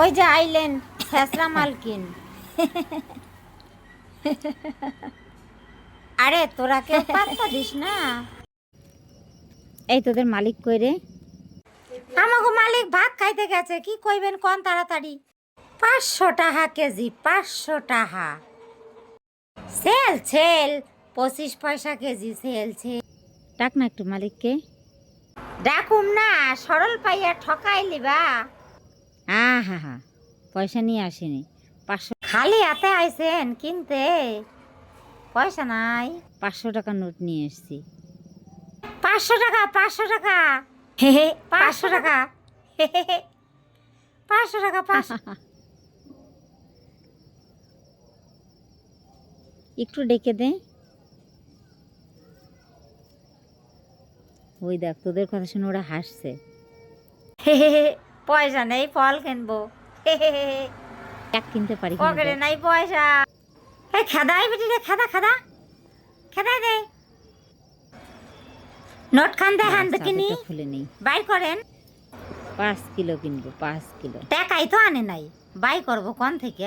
ওই যে আইলেন, ফেসলা মালকিন। আরে তোরা কেউ পাত্তা দিস না। এই তোদের মালিক কই রে? আমাকে মালিক ভাত খাইতে গেছে, কি কইবেন কোন তাড়াতাড়ি? পাঁচশো টাকা কেজি, পাঁচশো টাকা। সেল সেল, পঁচিশ পয়সা কেজি, সেল সেল। ডাক না একটু মালিককে। ডাকুম না, সরল পাইয়া ঠকাই লিবা হা হা হা পয়সা নিয়ে আসেনি। পাঁচশো খালি হাতে আইছেন কিনতে। পয়সা নাই। পাঁচশো টাকা নোট নিয়ে এসছি। পাঁচশো টাকা পাঁচশো টাকা। হে হে, পাঁচশো টাকা। হে হে হে। পাঁচশো টাকা, পাঁচশো একটু ডেকে দে। ওই দেখ, তোদের কথা শুনে ওরা হাসছে। পয়সা নেই ফল কিনবো। এক কিনতে পারি পকেটে নাই পয়সা। এই খেদাই বেটি রে খেদা খেদা। খেদাই দে। নোট খান দেখান আচ্ছা, কিনি খুলে নেই। বাই করেন। পাঁচ কিলো কিনবো পাঁচ কিলো। টাকাই তো আনে নাই। বাই করব কোন থেকে?